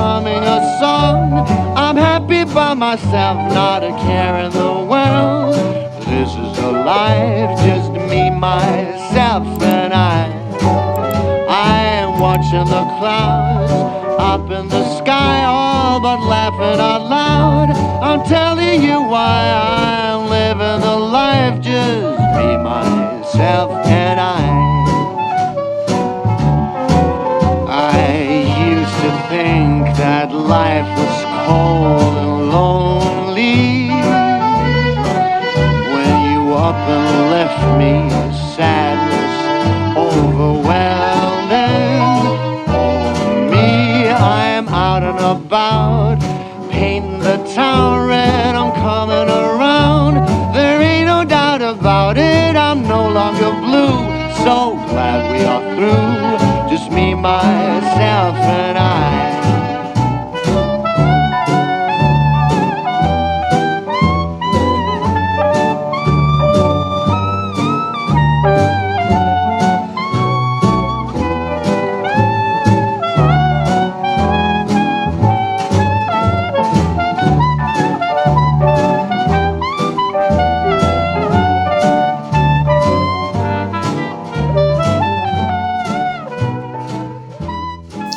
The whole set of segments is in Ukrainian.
humming a song. I'm happy by myself, not a care in the world. This is the life, just me, myself, and I. I am watching the clouds up in the sky, all but laughing out loud. I'm telling you why I'm living the life, just me, myself, and I. life was cold and lonely when you up and left me, sadness overwhelming. Me, I am out and about,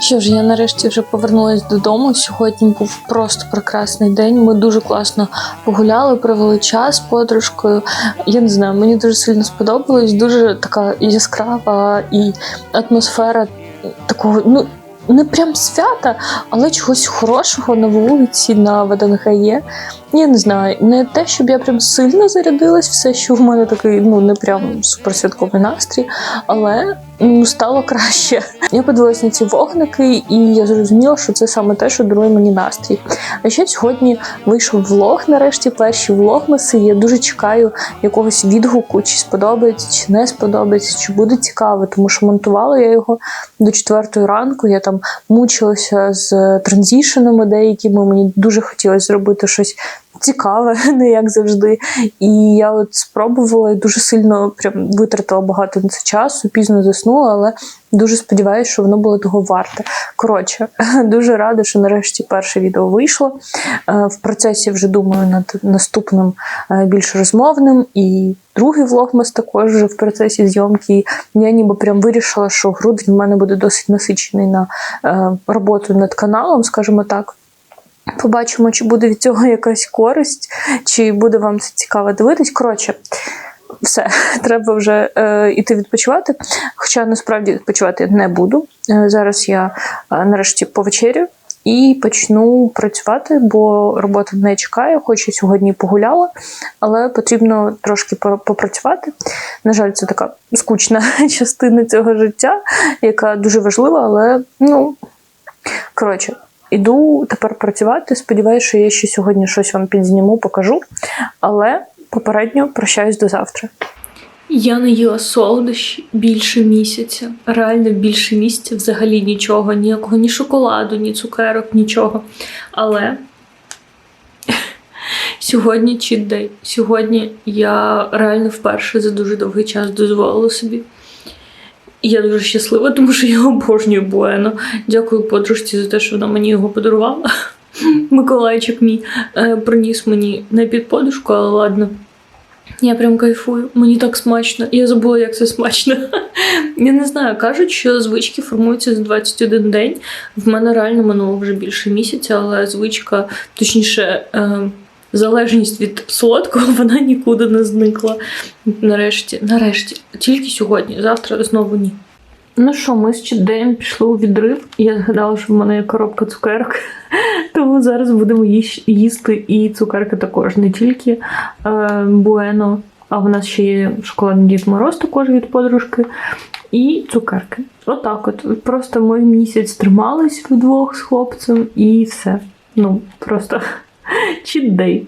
Що ж, я нарешті вже повернулася додому. Сьогодні був просто прекрасний день. Ми дуже класно погуляли, провели час з подружкою. Я не знаю, мені дуже сильно сподобалось. Дуже така яскрава і атмосфера такого, ну. Не прям свята, але чогось хорошого на вулиці, на ВДНГ є. Я не знаю, не те, щоб я прям сильно зарядилась, все, що в мене такий, ну не прям суперсвятковий настрій, але ну, стало краще. Я подивилась на ці вогники, і я зрозуміла, що це саме те, що дарує мені настрій. А ще сьогодні вийшов влог, нарешті, перші влогмаси. Я дуже чекаю якогось відгуку, чи сподобається, чи не сподобається, чи буде цікаво, тому що монтувала я його до четвертої ранку. Я там мучилася з транзішенами деякими. Мені дуже хотілося зробити щось цікаве, не як завжди. І я от спробувала і дуже сильно прям витратила багато на це часу, пізно заснула, але дуже сподіваюся, що воно було того варте. Коротше, дуже рада, що нарешті перше відео вийшло. Е, В процесі вже думаю над наступним е, більш розмовним і. Другий влогмас також вже в процесі зйомки. Я ніби прям вирішила, що грудень в мене буде досить насичений на е, роботу над каналом, скажімо так. Побачимо, чи буде від цього якась користь, чи буде вам це цікаво дивитись. Коротше, все, треба вже е, іти відпочивати. Хоча насправді відпочивати не буду. Е, зараз я е, нарешті повечерю і почну працювати, бо робота не чекає, хоч я сьогодні погуляла, але потрібно трошки попрацювати. На жаль, це така скучна частина цього життя, яка дуже важлива, але ну. Коротше, іду тепер працювати. Сподіваюся, що я ще сьогодні щось вам підзніму, покажу. Але попередньо прощаюсь до завтра. Я не їла солодощі більше місяця. Реально більше місяця взагалі нічого, ніякого, ні шоколаду, ні цукерок, нічого. Але сьогодні чіт-дей. Сьогодні я реально вперше за дуже довгий час дозволила собі. І я дуже щаслива, тому що я обожнюю Буено. Дякую подружці за те, що вона мені його подарувала. Миколайчик мій е, приніс мені не під подушку, але ладно. Я прям кайфую, мені так смачно. Я забула, як це смачно. Я не знаю, кажуть, що звички формуються за 21 день. В мене реально минуло вже більше місяця, але звичка, точніше, е, залежність від солодкого, вона нікуди не зникла. Нарешті, нарешті, тільки сьогодні, завтра знову ні. Ну що, ми з Чідеєм пішли у відрив. Я згадала, що в мене є коробка цукерок. Тому зараз будемо їсти і цукерки також, не тільки е, Буено, а в нас ще є шоколадний Дід Мороз також від подружки. І цукерки. Отак от. Просто ми місяць тримались вдвох з хлопцем і все. Ну, просто чіт-дей.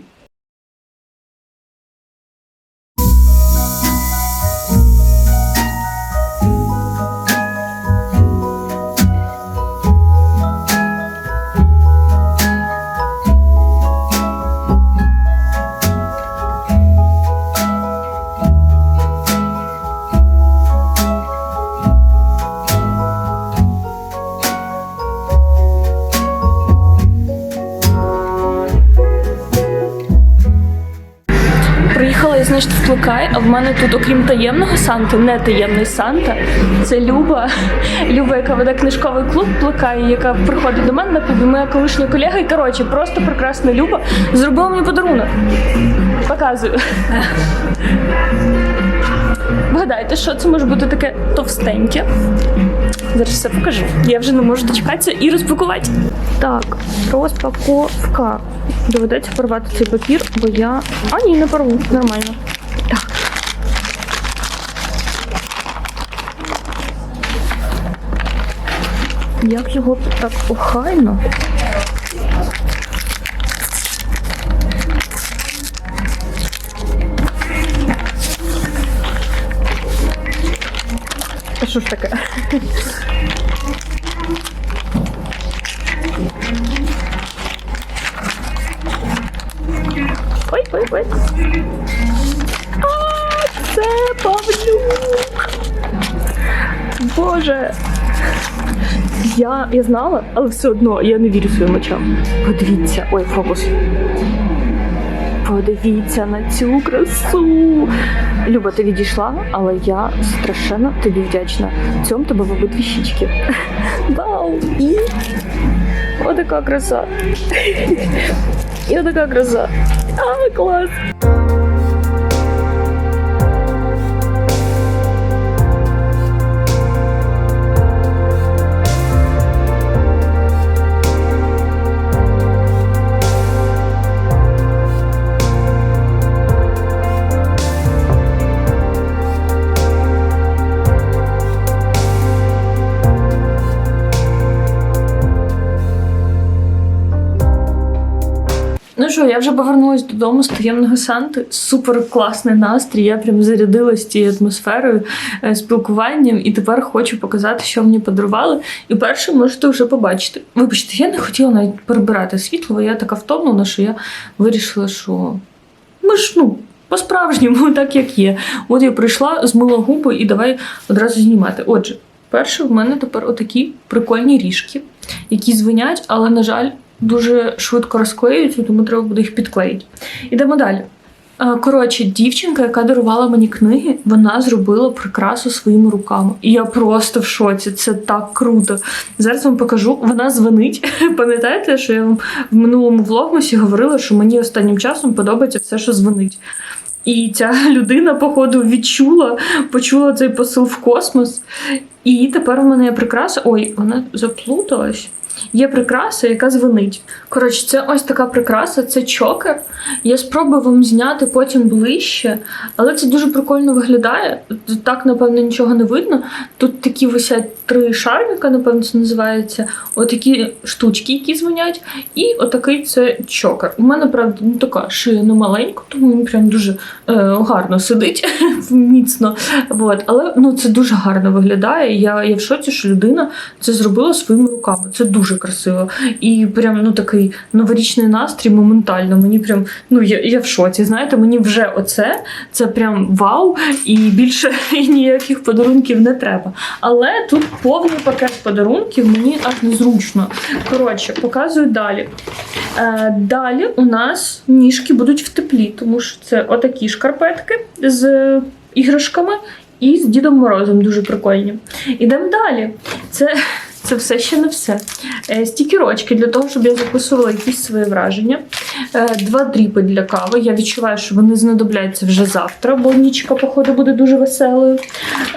Вплекай, а в мене тут, окрім таємного Санти, не таємний Санта. Це Люба. Люба, яка веде книжковий клуб плекає, яка приходить до мене на клубі, моя колишня колега. І коротше, просто прекрасна Люба зробила мені подарунок. Показую. Вгадайте, що це може бути таке товстеньке. Зараз все покажу. Я вже не можу дочекатися і розпакувати. Так, розпаковка. Доведеться порвати цей папір, бо я. А, ні, не порву. Нормально. Як його так охайно? Що ж таке? Ой, ой, ой. А, це Павлюк. Боже. Я, я знала, але все одно я не вірю своїм очам. Подивіться, ой, фокус. Подивіться на цю красу. Люба, ти відійшла, але я страшенно тобі вдячна. Цьому тебе в обидві щічки. Вау! І отака краса. І отака краса. А, клас! Вже повернулась додому з таємного Санти. Супер класний настрій. Я прям зарядилась тією атмосферою, е, спілкуванням, і тепер хочу показати, що мені подарували. І перше можете вже побачити. Вибачте, я не хотіла навіть перебирати світло, я така втомлена, що я вирішила, що ми ж ну. По-справжньому, так як є. От я прийшла, змила губи і давай одразу знімати. Отже, перше, в мене тепер отакі прикольні ріжки, які звенять, але, на жаль, дуже швидко розклеюються, тому треба буде їх підклеїти. Ідемо далі. Е, Коротше, дівчинка, яка дарувала мені книги, вона зробила прикрасу своїми руками. І я просто в шоці. Це так круто. Зараз вам покажу. Вона дзвонить. Пам'ятаєте, що я вам в минулому влогмасі говорила, що мені останнім часом подобається все, що дзвонить. І ця людина, походу, відчула, почула цей посил в космос. І тепер у мене є прикраса. Ой, вона заплуталась. Є прикраса, яка дзвонить. Коротше, це ось така прикраса, це чокер. Я спробую вам зняти потім ближче, але це дуже прикольно виглядає. Так, напевно, нічого не видно. Тут такі висять три шарника, напевно, це називається. Отакі штучки, які дзвонять, і отакий це чокер. У мене, правда, ну така шия не маленька, тому він прям дуже е, гарно сидить, міцно. Вот. Але ну, це дуже гарно виглядає. Я, я в шоці, що людина це зробила своїми руками. Це дуже красиво. І прям ну такий новорічний настрій моментально. Мені прям ну я, я в шоці. Знаєте, мені вже оце це прям вау, і більше ніяких подарунків не треба. Але тут повний пакет подарунків, мені аж незручно. Коротше, показую далі. Е, далі у нас ніжки будуть в теплі, тому що це отакі шкарпетки з іграшками і з Дідом Морозом дуже прикольні. Ідемо далі. Це, це все ще не все. Е, стікерочки для того, щоб я записувала якісь свої враження. Е, два дріпи для кави. Я відчуваю, що вони знадобляться вже завтра, бо нічка, походу, буде дуже веселою.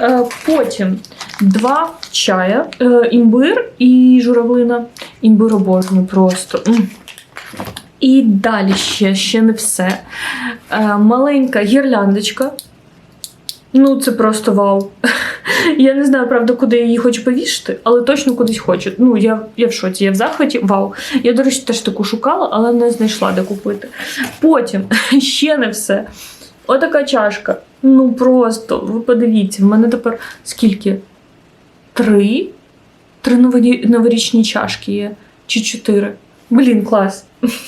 Е, потім два чая, імбир і журавлина. Імбир обожнюю просто. І далі ще, ще не все. Маленька гірляндочка. Ну, це просто вау. Я не знаю, правда, куди я її хочу повішати, але точно кудись хочу. Ну, я, я в шоці, я в захваті. Вау. Я, до речі, теж таку шукала, але не знайшла де купити. Потім ще не все. Отака чашка. Ну просто, ви подивіться, в мене тепер скільки? Три? Три новорі- новорічні чашки є. Чи чотири? Блін, клас.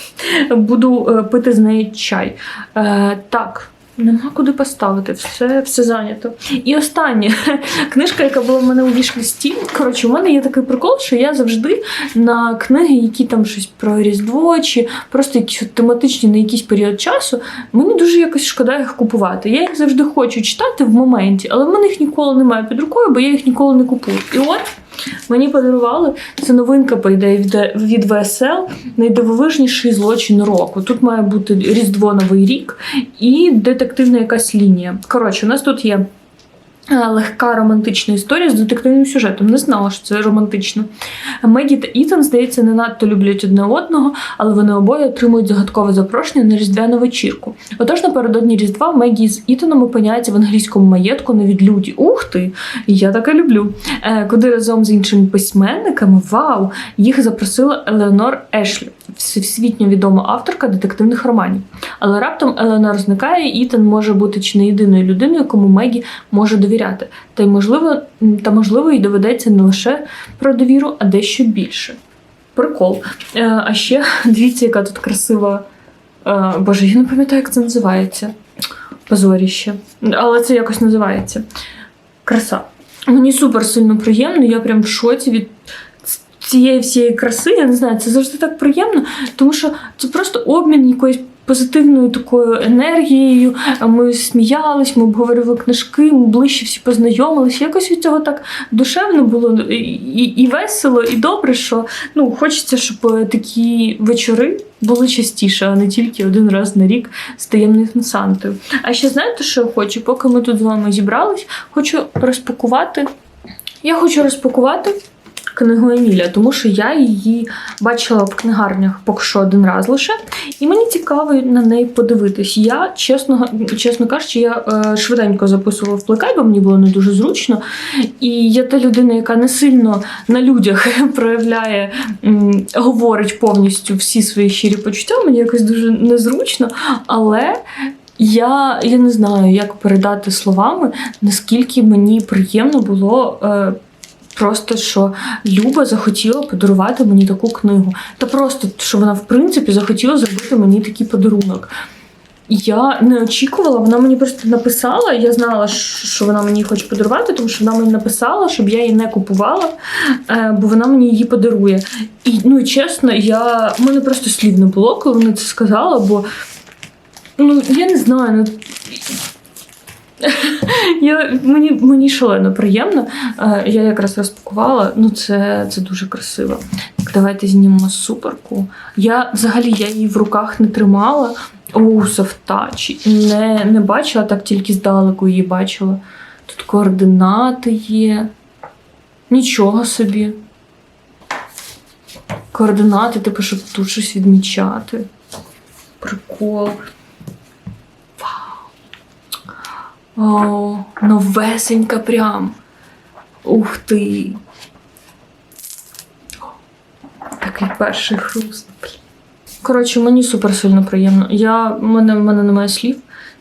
Буду е, пити з неї чай. Е, так, Нема куди поставити, все, все зайнято. І останнє книжка, яка була в мене у вішлісті. Коротше, у мене є такий прикол, що я завжди на книги, які там щось про Різдво, чи просто якісь тематичні на якийсь період часу, мені дуже якось шкода їх купувати. Я їх завжди хочу читати в моменті, але в мене їх ніколи немає під рукою, бо я їх ніколи не купую. І от мені подарували це новинка, по ідеї, від, ВСЛ, найдивовижніший злочин року. Тут має бути Різдво Новий рік і детективна якась лінія. Коротше, у нас тут є. Е, Легка романтична історія з детективним сюжетом. Не знала, що це романтично. Мегі та Ітан, здається, не надто люблять одне одного, але вони обоє отримують загадкове запрошення на різдвяну вечірку. Отож, напередодні Різдва Мегі з Ітаном опиняються в англійському маєтку на відлюді. Ух ти! Я таке люблю. Е, Куди разом з іншими письменниками, вау, їх запросила Елеонор Ешлі, всесвітньо відома авторка детективних романів. Але раптом Елеонор зникає, і Ітан може бути чи не єдиною людиною, кому Мегі може довіряти. Та й можливо, та можливо, їй доведеться не лише про довіру, а дещо більше. Прикол. Е, а ще дивіться, яка тут красива. Е, Боже, я не пам'ятаю, як це називається. Позоріще. Але це якось називається. Краса. Мені супер сильно приємно, я прям в шоці від цієї всієї краси. Я не знаю, це завжди так приємно, тому що це просто обмін якоюсь позитивною такою енергією. Ми сміялись, ми обговорювали книжки, ми ближче всі познайомилися. Якось від цього так душевно було і, і, весело, і добре, що ну, хочеться, щоб такі вечори були частіше, а не тільки один раз на рік з таємним Сантою. А ще знаєте, що я хочу? Поки ми тут з вами зібрались, хочу розпакувати. Я хочу розпакувати книгу Еміля, тому що я її бачила в книгарнях поки що один раз лише, і мені цікаво на неї подивитись. Я, чесно, чесно кажучи, я е, швиденько записувала в плекай, бо мені було не дуже зручно. І я та людина, яка не сильно на людях проявляє, м, говорить повністю всі свої щирі почуття, мені якось дуже незручно, але. Я, я не знаю, як передати словами, наскільки мені приємно було е, просто, що Люба захотіла подарувати мені таку книгу. Та просто, що вона, в принципі, захотіла зробити мені такий подарунок. Я не очікувала, вона мені просто написала. Я знала, що вона мені хоче подарувати, тому що вона мені написала, щоб я її не купувала, е, бо вона мені її подарує. І ну і чесно, я в мене просто слів не було, коли вона це сказала, бо ну я не знаю. Ну, я, мені, мені шалено приємно. Е, Я якраз розпакувала. Ну, це, це дуже красиво. Так, давайте знімемо суперку. Я взагалі я її в руках не тримала. О, софтачі. Не, не бачила, так тільки здалеку її бачила. Тут координати є. Нічого собі. Координати, типу, щоб тут щось відмічати. Прикол. О, новесенька прям. Ух ти. Такий перший хруст. Коротше, мені супер сильно приємно. Я, в мене, в мене немає слів.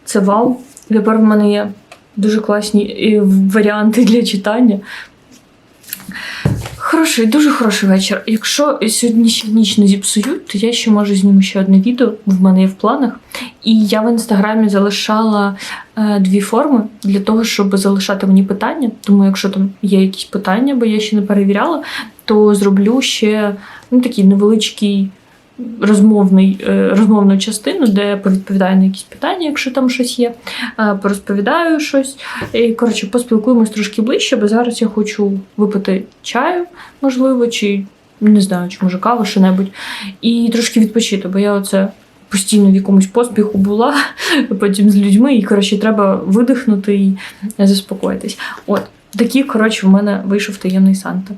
Це вау. Тепер в мене є дуже класні е, варіанти для читання. Хороший, дуже хороший вечір. Якщо сьогодні ще ніч не зіпсують, то я ще можу зніму ще одне відео. В мене є в планах. І я в інстаграмі залишала е, дві форми для того, щоб залишати мені питання. Тому, якщо там є якісь питання, бо я ще не перевіряла, то зроблю ще ну, такий невеличкий розмовний, е, розмовну частину, де повідповідаю на якісь питання, якщо там щось є, е, порозповідаю щось. І, коротше, поспілкуємось трошки ближче, бо зараз я хочу випити чаю, можливо, чи не знаю, чи може каву, що-небудь, і трошки відпочити, бо я оце. Постійно в якомусь поспіху була, потім з людьми, і коротше, треба видихнути і заспокоїтись. От, такий, коротше, в мене вийшов таємний Санта.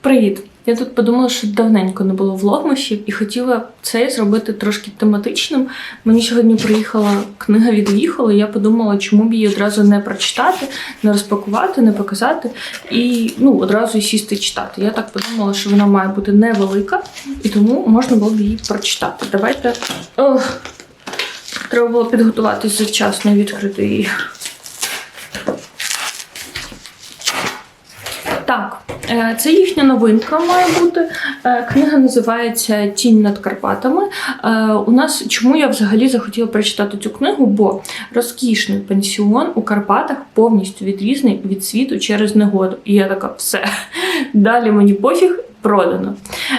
Привіт! Я тут подумала, що давненько не було влогмашів і хотіла це зробити трошки тематичним. Мені сьогодні приїхала книга від Віхола, і я подумала, чому б її одразу не прочитати, не розпакувати, не показати і ну, одразу сісти читати. Я так подумала, що вона має бути невелика, і тому можна було б її прочитати. Давайте. Ох, треба було підготуватись завчасно відкрити її. Так, Це їхня новинка має бути. Е, Книга називається Тінь над Карпатами. Е, У нас чому я взагалі захотіла прочитати цю книгу? Бо розкішний пансіон у Карпатах повністю відрізаний від світу через негоду. І я така, все. Далі мені пофіг. Продано.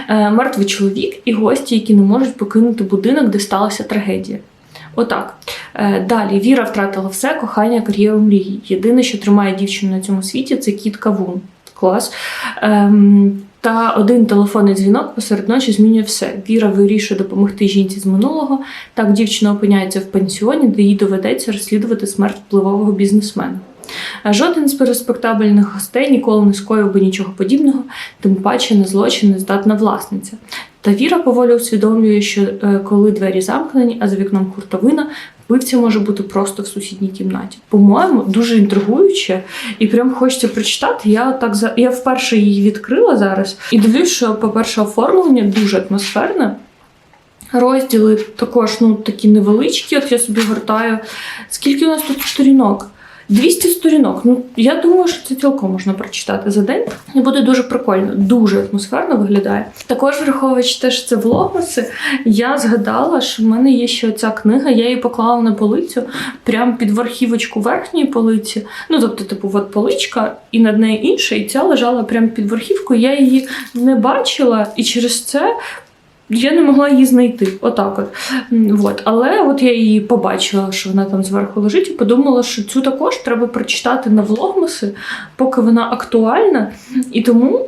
Е, Мертвий чоловік і гості, які не можуть покинути будинок, де сталася трагедія. Отак. Е, Далі Віра втратила все, кохання, кар'єру мрії. Єдине, що тримає дівчину на цьому світі, це кіт Кавун. Клас. Ем, та один телефонний дзвінок посеред ночі змінює все. Віра вирішує допомогти жінці з минулого. Так дівчина опиняється в пансіоні, де їй доведеться розслідувати смерть впливового бізнесмена. Жоден з респектабельних гостей ніколи не скоїв би нічого подібного, тим паче на злочин не здатна власниця. Та Віра поволі усвідомлює, що е, коли двері замкнені, а за вікном хуртовина, вбивця може бути просто в сусідній кімнаті. По-моєму, дуже інтригуюче, і прям хочеться прочитати. Я так за я вперше її відкрила зараз і дивлюсь, що, по-перше, оформлення дуже атмосферне. Розділи також ну, такі невеличкі, от я собі гортаю. Скільки у нас тут сторінок? 200 сторінок. Ну, я думаю, що це цілком можна прочитати за день. І буде дуже прикольно, дуже атмосферно виглядає. Також, враховуючи те, що це влогмаси, я згадала, що в мене є ще оця книга, я її поклала на полицю, прямо під верхівочку верхньої полиці. Ну, тобто, типу, от поличка, і над нею інша, і ця лежала прямо під верхівкою. Я її не бачила, і через це я не могла її знайти. Отак от. От. Але от я її побачила, що вона там зверху лежить, і подумала, що цю також треба прочитати на влогмаси, поки вона актуальна. І тому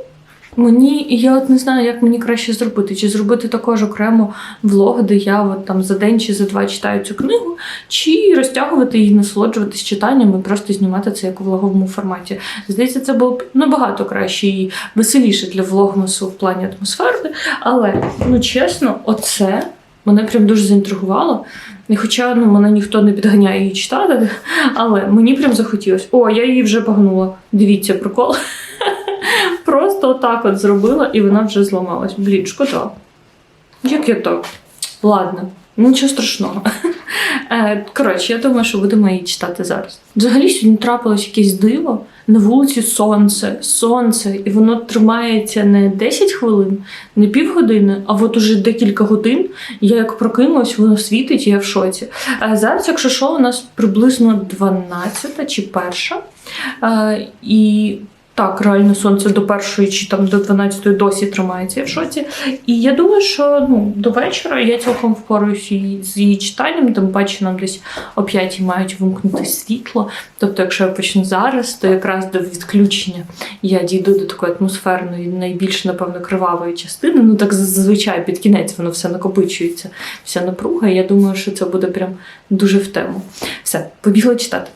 мені, я от не знаю, як мені краще зробити. Чи зробити також окремо влог, де я от там за день чи за два читаю цю книгу, чи розтягувати її, насолоджуватись читанням і просто знімати це як у влоговому форматі. Здається, це було б набагато краще і веселіше для влогмасу в плані атмосфери. Але, ну чесно, оце мене прям дуже заінтригувало. І хоча ну, мене ніхто не підганяє її читати, але мені прям захотілося. О, я її вже погнула. Дивіться, прикол. Просто отак от зробила, і вона вже зламалась. Блін, шкода. Як я так? Ладно, нічого страшного. Е, Коротше, я думаю, що будемо її читати зараз. Взагалі сьогодні трапилось якесь диво. На вулиці сонце, сонце, і воно тримається не 10 хвилин, не півгодини, а от уже декілька годин. Я як прокинулась, воно світить, і я в шоці. Е, Зараз, якщо що, у нас приблизно 12 чи перша. Е, І так, реально сонце до першої чи там до 12 досі тримається в шоці. І я думаю, що ну, до вечора я цілком впораюсь з її читанням, тим паче нам десь о 5 мають вимкнути світло. Тобто, якщо я почну зараз, то якраз до відключення я дійду до такої атмосферної, найбільш, напевно, кривавої частини. Ну так зазвичай під кінець воно все накопичується, вся напруга. І я думаю, що це буде прям дуже в тему. Все, побігла читати.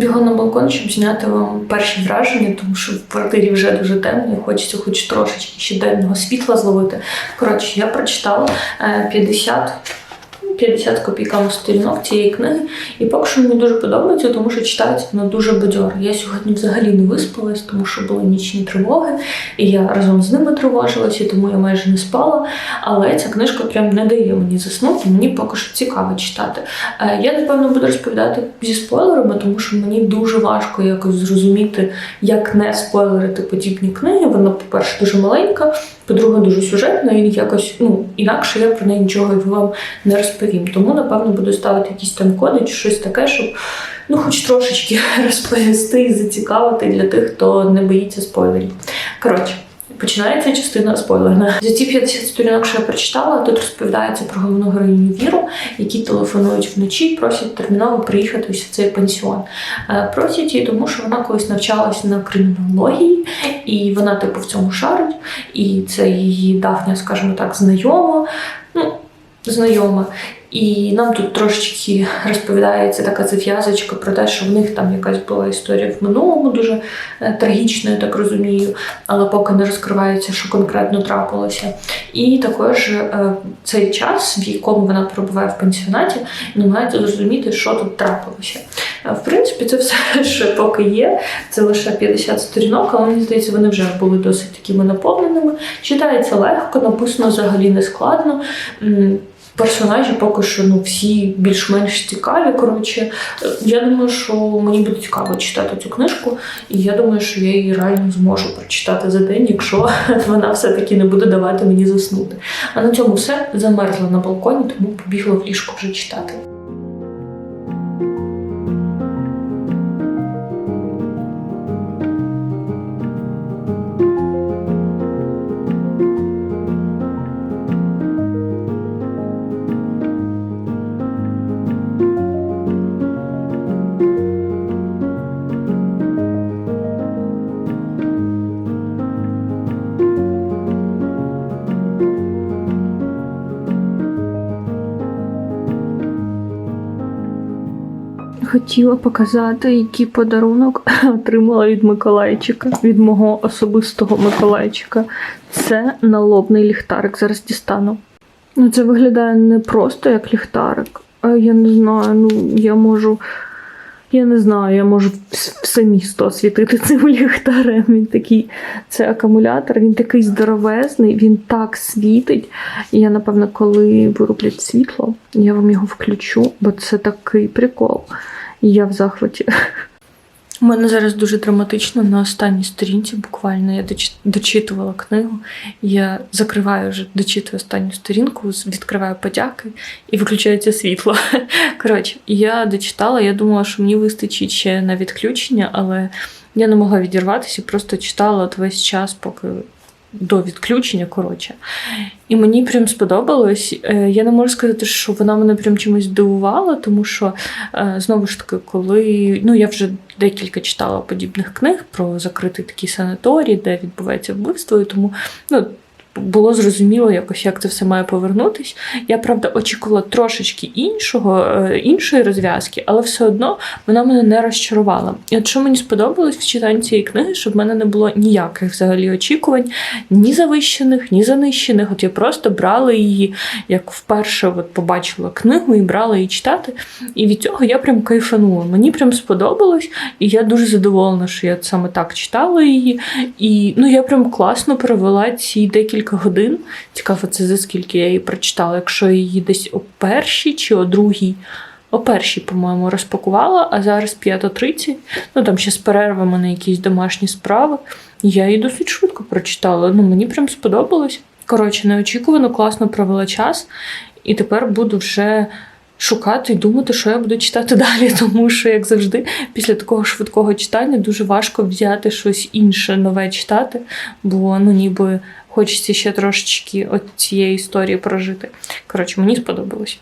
Вибігла на балкон, щоб зняти вам перші враження, тому що в квартирі вже дуже темно, і хочеться хоч трошечки ще денного світла зловити. Коротше, я прочитала е, 50. 50 копійками сторінок цієї книги, і поки що мені дуже подобається, тому що читається воно дуже бадьоро. Я сьогодні взагалі не виспалась, тому що були нічні тривоги, і я разом з ними тривожилася, тому я майже не спала. Але ця книжка прям не дає мені заснути, мені поки що цікаво читати. Е, Я напевно буду розповідати зі спойлерами, тому що мені дуже важко якось зрозуміти, як не спойлерити подібні книги. Вона, по-перше, дуже маленька, по-друге, дуже сюжетна, і якось ну інакше я про неї нічого вам не розповім. Тому, напевно, буду ставити якісь там коди чи щось таке, щоб ну, хоч трошечки розповісти і зацікавити для тих, хто не боїться спойлерів. Коротше. Починається частина спойлерна. За ці 50 сторінок, що я прочитала, тут розповідається про головну героїню Віру, які телефонують вночі, просять терміново приїхати ось в цей пансіон. Е, Просять її, тому що вона колись навчалася на кримінології, і вона, типу, в цьому шарить. І це її давня, скажімо так, знайома. Ну, знайома. І нам тут трошечки розповідається така зав'язочка про те, що в них там якась була історія в минулому, дуже е, трагічна, я так розумію, але поки не розкривається, що конкретно трапилося. І також е, цей час, в якому вона перебуває в пансіонаті, намагається зрозуміти, що тут трапилося. Е, В принципі, це все ще поки є. Це лише 50 сторінок, але мені здається, вони вже були досить такими наповненими. Читається легко, написано взагалі не складно. Персонажі поки що ну, всі більш-менш цікаві. Коротше, я думаю, що мені буде цікаво читати цю книжку, і я думаю, що я її реально зможу прочитати за день, якщо вона все-таки не буде давати мені заснути. А на цьому все замерзла на балконі, тому побігла в ліжко вже читати. Хотіла показати, який подарунок отримала від Миколайчика, від мого особистого Миколайчика. Це налобний ліхтарик. Зараз дістану. Ну, це виглядає не просто як ліхтарик. А я не знаю, ну я можу. Я не знаю, я можу все місто освітити цим ліхтарем. Він такий, це акумулятор, він такий здоровезний, він так світить. І я, напевно, коли вироблять світло, я вам його включу, бо це такий прикол. Я в захваті. У мене зараз дуже драматично на останній сторінці. Буквально я дочитувала книгу. Я закриваю вже дочитую останню сторінку, відкриваю подяки і виключається світло. Коротше, я дочитала, я думала, що мені вистачить ще на відключення, але я не могла відірватися, просто читала весь час, поки до відключення, коротше. І мені прям сподобалось. Е, Я не можу сказати, що вона мене прям чимось здивувала, тому що е, знову ж таки, коли ну я вже декілька читала подібних книг про закритий такий санаторій, де відбувається вбивство, і тому ну. Було зрозуміло якось, як це все має повернутись. Я правда очікувала трошечки іншого, е, іншої розв'язки, але все одно вона мене не розчарувала. І от що мені сподобалось в читанні цієї книги, щоб в мене не було ніяких взагалі очікувань, ні завищених, ні занищених. От я просто брала її, як вперше от побачила книгу і брала її читати. І від цього я прям кайфанула. Мені прям сподобалось, і я дуже задоволена, що я саме так читала її. І ну я прям класно провела ці декілька годин. Цікаво, це за скільки я її прочитала, якщо її десь о першій чи о другій. О першій, по-моєму, розпакувала, а зараз 5.30. Ну там ще з перервами на якісь домашні справи. Я її досить швидко прочитала. Ну, мені прям сподобалось. Коротше, неочікувано класно провела час, і тепер буду вже шукати і думати, що я буду читати далі, тому що, як завжди, після такого швидкого читання дуже важко взяти щось інше нове читати, бо ну ніби хочеться ще трошечки от цієї історії прожити. Коротше, мені сподобалось.